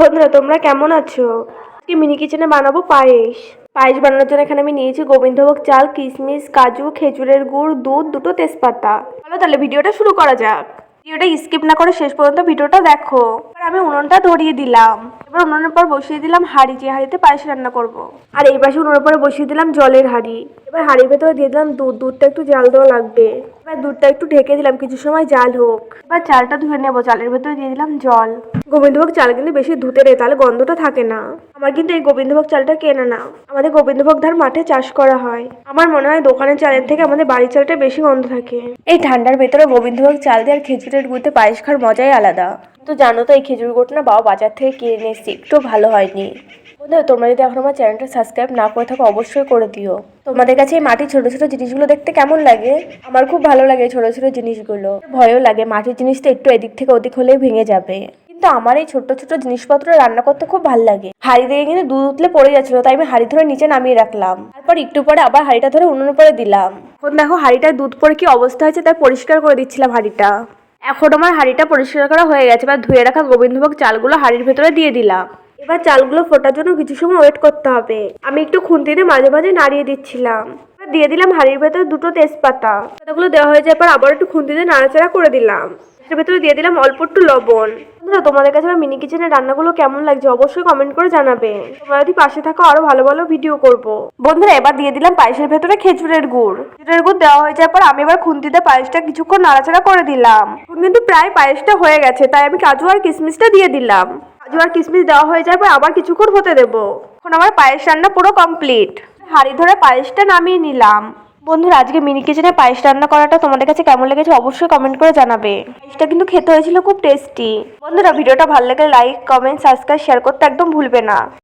বন্ধুরা, তোমরা কেমন আছো? আজকে মিনি কিচেনে বানাবো পায়েস। পায়েস বানানোর জন্য এখানে আমি নিয়েছি গোবিন্দভোগ চাল কিশমিশ কাজু, খেজুরের গুড়, দুধ, দুটো তেজপাতা। চলো তাহলে ভিডিওটা শুরু করা যাক। ভিডিওটা স্কিপ না করে শেষ পর্যন্ত ভিডিওটা দেখো। এবার আমি উনুনটা ধরিয়ে দিলাম। এবার উনুনের পর বসিয়ে দিলাম হাঁড়ি, যে হাঁড়িতে পায়েস রান্না করব। আর এই পাশে উনুনের পরে বসিয়ে দিলাম জলের হাঁড়ি। এবার হাঁড়ির ভেতরে দিয়ে দিলাম দুধ। দুধটা একটু জাল দেওয়া লাগবে। এবার দুধটা একটু ঢেকে দিলাম, কিছু সময় জাল হোক। এবার চালটা ধুয়ে নেব, চালের ভেতরে দিয়ে দিলাম জল। গোবিন্দভোগ চাল কিন্তু বেশি ধুতে রে, তাহলে গন্ধটা থাকে না। আমার কিন্তু এই গোবিন্দভোগ চালটা কেনা না। আমাদের গোবিন্দভোগ ধার মাঠে চাষ করা হয়। আমার মনে হয় দোকানের চালের থেকে আমাদের বাড়ির চালটা বেশি গন্ধ থাকে। এই ঠান্ডার ভেতরে গোবিন্দভোগ চাল দিয়ে আর খেজুরের গুড়তে পায়েস খাওয়ার মজাই আলাদা। তো জানো তো, এই খেজুর গুড়টা না বাবা বাজার থেকে কিনে এসেছি একটু ভালো হয়নি। বন্ধুরা তোমরা যদি এখন আমার চ্যানেলটা সাবস্ক্রাইব না করে থাকো, অবশ্যই করে দিও। তোমাদের কাছে এই মাটির ছোট ছোট জিনিসগুলো দেখতে কেমন লাগে? আমার খুব ভালো লাগে ছোট ছোট জিনিসগুলো। ভয়ও লাগে, মাটির জিনিসটা একটু এদিক থেকে ওদিক হলেই ভেঙে যাবে। কিন্তু আমার এই ছোট ছোট জিনিসপত্র রান্না করতে খুব ভালো লাগে। হাঁড়ি থেকে কিন্তু দুধ উতলে পড়ে যাচ্ছিল, তাই আমি হাঁড়ি ধরে নিচে নামিয়ে রাখলাম। তারপর একটু পরে আবার হাঁড়িটা ধরে উনুনের পরে দিলাম। এখন দেখো হাঁড়িটায় দুধ পরে কি অবস্থা হয়েছে, তাই পরিষ্কার করে দিচ্ছিলাম হাঁড়িটা। এখন আমার হাঁড়িটা পরিষ্কার করা হয়ে গেছে, এবার ধুয়ে রাখা গোবিন্দভোগ চালগুলো হাঁড়ির ভেতরে দিয়ে দিলাম। এবার চালগুলো ফোটার জন্য কিছু সময় ওয়েট করতে হবে। আমি একটু খুন্তি দিয়ে মাঝে মাঝে নাড়িয়ে দিচ্ছিলাম। দিয়ে দিলাম হাঁড়ির ভেতরে দুটো তেজপাতা। পাতাগুলো দেওয়া হয়ে যাওয়ার পর আবার একটু খুন্তি দিয়ে নাড়াচাড়া করে দিলাম। ভেতরে দিয়ে দিলাম অল্প একটু লবণ। বন্ধুরা, তোমাদের কাছে আমার মিনি কিচেনের রান্নাগুলো কেমন লাগছে অবশ্যই কমেন্ট করে জানাবে। তোমরা যদি পাশে থাকো, আরও ভালো ভালো ভিডিও করব। বন্ধুরা, এবার দিয়ে দিলাম পায়েসের ভেতরে খেজুরের গুড়। খেজুরের গুড় দেওয়া হয়ে যাওয়ার পর আমি এবার খুন্তিতে পায়েসটা কিছুক্ষণ নাড়াচাড়া করে দিলাম। কিন্তু প্রায় পায়েসটা হয়ে গেছে, তাই আমি কাজু আর কিশমিশটা দিয়ে দিলাম। কাজু আর কিশমিশ দেওয়া হয়ে যাবে, আবার কিছুক্ষণ হতে দেবো। এখন আমার পায়েস রান্না পুরো কমপ্লিট হাঁড়ি ধরে পায়েসটা নামিয়ে নিলাম। বন্ধুরা, আজকে মিনি কিচেনে পায়েস রান্না করাটা তোমাদের কাছে কেমন লেগেছে অবশ্যই কমেন্ট করে জানাবে। পায়েসটা কিন্তু খেতে হয়েছিল খুব টেস্টি বন্ধুরা, ভিডিওটা ভালো লাগলে লাইক কমেন্ট সাবস্ক্রাইব শেয়ার করতে একদম ভুলবে না।